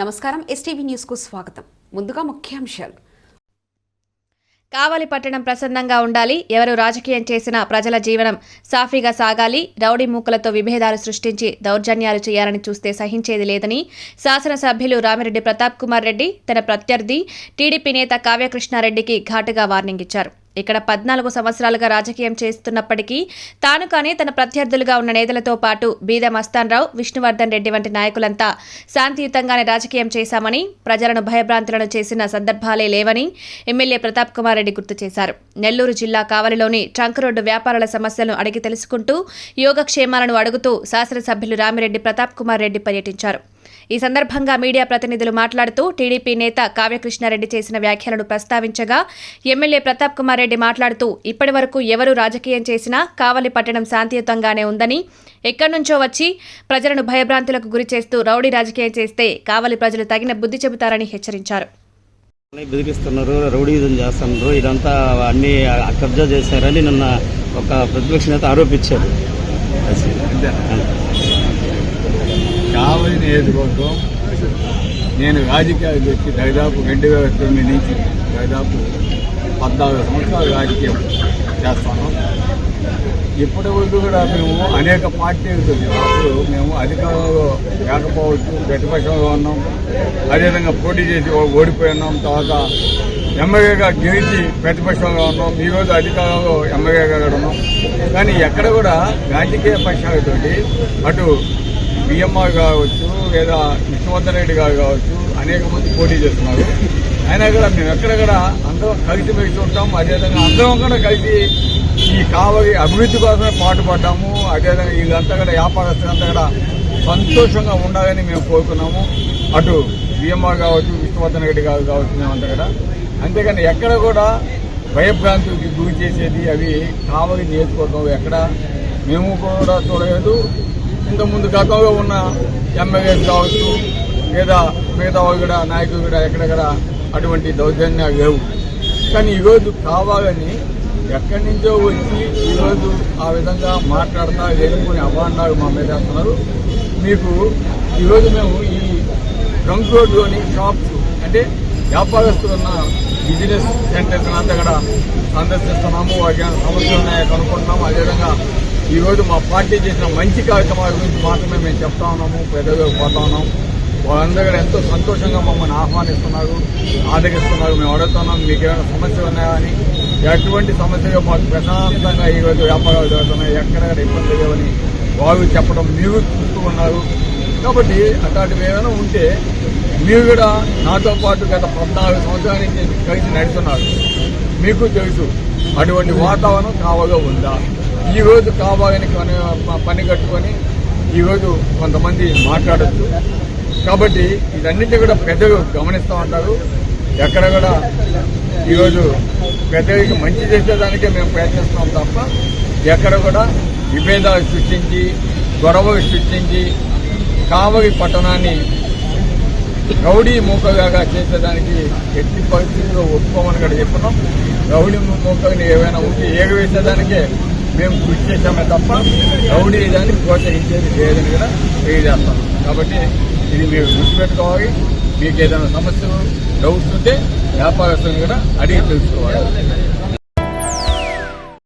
నమస్కారం ఎస్టీవీ న్యూస్కు స్వాగతం. ముందుగా ముఖ్యాంశాలు. కావలి పట్టణం ప్రసన్నంగా ఉండాలి. ఎవరు రాజకీయం చేసినా ప్రజల జీవనం సాఫీగా సాగాలి. రౌడీ మూకలతో విభేదాలు సృష్టించి దౌర్జన్యాలు చేయాలని చూస్తే సహించేది లేదని శాసనసభ్యులు రామిరెడ్డి ప్రతాప్ కుమార్ రెడ్డి తన ప్రత్యర్థి టీడీపీ నేత కావ్యకృష్ణారెడ్డికి ఘాటుగా వార్నింగ్ ఇచ్చారు. ఇక్కడ పద్నాలుగు సంవత్సరాలుగా రాజకీయం చేస్తున్నప్పటికీ తాను కానీ తన ప్రత్యర్థులుగా ఉన్న నేతలతో పాటు బీద మస్తాన్రావు విష్ణువర్ధన్ రెడ్డి వంటి నాయకులంతా శాంతియుతంగానే రాజకీయం చేశామని ప్రజలను భయభ్రాంతులను చేసిన సందర్భాలే లేవని ఎమ్మెల్యే ప్రతాప్ కుమార్ రెడ్డి గుర్తు చేశారు. నెల్లూరు జిల్లా కావలిలోని ట్రంక్ రోడ్డు వ్యాపారుల సమస్యలను అడిగి తెలుసుకుంటూ యోగక్షేమాలను అడుగుతూ శాసనసభ్యులు రామిరెడ్డి ప్రతాప్ కుమార్ రెడ్డి పర్యటించారు. ఈ సందర్భంగా మీడియా ప్రతినిధులు మాట్లాడుతూ టీడీపీ నేత కావ్యకృష్ణారెడ్డి చేసిన వ్యాఖ్యలను ప్రస్తావించగా ఎమ్మెల్యే ప్రతాప్ కుమార్ రెడ్డి మాట్లాడుతూ ఇప్పటి వరకు ఎవరు రాజకీయం చేసినా కావలి పట్టణం శాంతియుతంగానే ఉందని ఎక్కడి నుంచో వచ్చి ప్రజలను భయభ్రాంతులకు గురి చేస్తూ రౌడీ రాజకీయం చేస్తే కావలి ప్రజలు తగిన బుద్ధి చెబుతారని హెచ్చరించారు. బెదిరిస్తున్నారు రౌడీజం చేస్తున్నారు ఇదంతా అన్ని కబ్జా చేశారని నిన్న ఒక ప్రతిపక్ష నేత ఆరోపించారు. కావలి నియోజకవర్గం నేను రాజకీయాలు వచ్చి దాదాపు రెండు వేల తొమ్మిది నుంచి దాదాపు పద్నాలుగు సంవత్సరాలు రాజకీయం చేస్తాను. ఇప్పటి వరకు కూడా మేము అనేక పార్టీలతో అప్పుడు మేము అధికారంలో లేకపోవచ్చు ప్రతిపక్షంలో ఉన్నాం. అదేవిధంగా పోటీ చేసి ఓడిపోయి ఉన్నాం. తర్వాత ఎమ్మెల్యేగా గెలిచి ప్రతిపక్షంలో ఉన్నాం. ఈరోజు అధికారంలో ఎమ్మెల్యేగా కూడా ఉన్నాం. కానీ ఎక్కడ కూడా రాజకీయ పక్షాలతోటి అటు బిఎంఆర్ కావచ్చు లేదా విష్ణువర్ధన్ రెడ్డి గారు కావచ్చు అనేక మంది పోటీ చేస్తున్నారు. అయినా కూడా మేము ఎక్కడెక్కడ అందరం కలిసి మెలిసి ఉంటాం అదేవిధంగా అందరం కూడా కలిసి ఈ కావలి అభివృద్ధి కోసమే పాటుపడ్డాము అదేవిధంగా వీళ్ళంతా కూడా వ్యాపారస్తులంతా కూడా సంతోషంగా ఉండాలని మేము కోరుకున్నాము. అటు బిఎంఆర్ కావచ్చు విష్ణువర్ధన్ రెడ్డి గారు కావచ్చు మేమంతా కూడా. అంతేకాని ఎక్కడ కూడా భయభ్రాంతికి గురి చేసేది అవి కావలి నియోజకవర్గం ఎక్కడ? మేము కూడా చూడలేదు. ఇంతకుముందు గతంలో ఉన్న ఎమ్మెల్యేస్ కావచ్చు లేదా మిగతా వాళ్ళు కూడా నాయకులు కూడా ఎక్కడెక్కడ అటువంటి దౌర్జన్యాలు లేవు. కానీ ఈరోజు కావాలని ఎక్కడి నుంచో వచ్చి ఈరోజు ఆ విధంగా మాట్లాడతా లేనిపోని అభాండాలు మా మీద వేస్తున్నారు మీకు ఈరోజు మేము ఈ ట్రంక్ రోడ్లోని షాప్స్ అంటే వ్యాపారస్తులు ఉన్న బిజినెస్ సెంటర్స్ అంతా కూడా సందర్శిస్తున్నాము. వాటి సమస్యలు ఉన్నాయో కనుక్కుంటున్నాము. అదేవిధంగా ఈరోజు మా పార్టీ చేసిన మంచి కార్యక్రమాల గురించి మాత్రమే మేము చెప్తా ఉన్నాము పెద్దగా పోతా ఉన్నాం. వాళ్ళందరూ ఎంతో సంతోషంగా మమ్మల్ని ఆహ్వానిస్తున్నారు ఆదరిస్తున్నారు. మేము అడుగుతున్నాం మీకు ఏమైనా సమస్యలు ఉన్నాయా అని. ఎటువంటి సమస్యలు మాకు ప్రశాంతంగా ఈరోజు వ్యాపారాలు జరుగుతున్నాయి ఎక్కడ ఇబ్బంది లేవని వారు చెప్పడం మీరు చూస్తూ ఉన్నారు. కాబట్టి అట్లాంటివి ఏమైనా ఉంటే మీరు కూడా నాతో పాటు గత పద్నాలుగు సంవత్సరాల నుంచి కలిసి నడుస్తున్నారు. మీకు తెలుసు అటువంటి వాతావరణం కావాలో ఉందా? ఈ రోజు పని పని కట్టుకొని ఈరోజు కొంతమంది మాట్లాడచ్చు. కాబట్టి ఇదన్నింటి కూడా పెద్దలు గమనిస్తూ ఉంటారు. ఎక్కడ కూడా ఈరోజు పెద్దలకి మంచి చేసేదానికే మేము ప్రయత్నిస్తున్నాం తప్ప ఎక్కడ కూడా విభేదాలు సృష్టించి గొడవలు సృష్టించి కావలి పట్టణాన్ని రౌడీ మూకగా చేసేదానికి ఎట్టి పరిస్థితుల్లో ఒప్పుకోమని కూడా చెప్పున్నాం. రౌడీ మూకని ఏవైనా ఉంటే ఏగవేసేదానికే మేము కృషి చేశామే తప్ప రౌడీజాన్ని ప్రోత్సహించేది లేదని కూడా తెలియజేస్తాం. కాబట్టి ఇది మీరు గుర్తుపెట్టుకోవాలి. మీకు ఏదైనా సమస్యలు డౌట్స్ ఉంటే వ్యాపారస్తులను కూడా అడిగి తెలుసుకోవాలి.